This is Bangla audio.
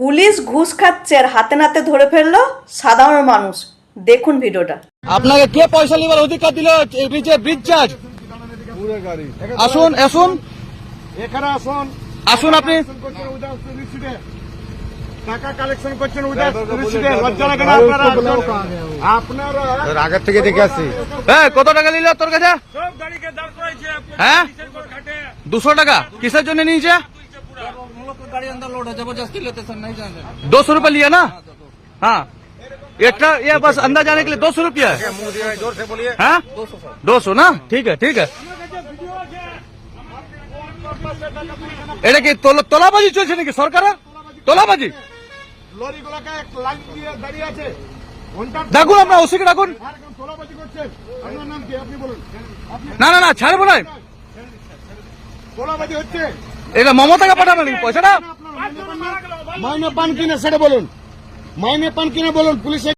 পুলিশ ঘুষ খাচ্ছে আর হাতে নাতে ধরে ফেলল সাধারণ মানুষ। দেখুন ভিডিওটা। আপনাকে কে পয়সা নেবার অধিকার দিল? এই ব্রিজে ব্রিজ চার্জ পুরো গাড়ি। আসুন আসুন। এখানে আসুন। আসুন আপনি। টাকা কালেকশন করছেন আপনারা? আগের থেকে দেখে আসছি। হ্যাঁ কত টাকা নিল তোর কাছে? হ্যাঁ? দুশো টাকা। কিসের জন্য নিয়েছে? गाड़ी अंदर लोड है जबरदस्ती लेते सर नहीं जानते दो सौ रूपये लिया ना हाँ एक ट्रक ये बस अंदर जाने के लिए दो सौ रुपया है जोर से बोलिए हाँ दो सौ ना ঠিক আছে ঠিক আছে এটা কি তোলা- তোলাবাজি চলছে নাকি সরকার তোলাবাজি লরিগুলোকে এক লাইন দিয়ে দাঁড়িয়ে আছে ঘন্টার ডাকুন আমরা ওসিকে ডাকুন আর কেউ তোলাবাজি করছেন আপনার নাম কি আপনি বলুন আপনি না না না ছাড়বো না তোলাবাজি হচ্ছে এটা মমতাকে পাঠাবেন? পয়সাটা? মাইনে পান কিনা সেটা বলুন। মাইনে পান কিনা বলুন পুলিশে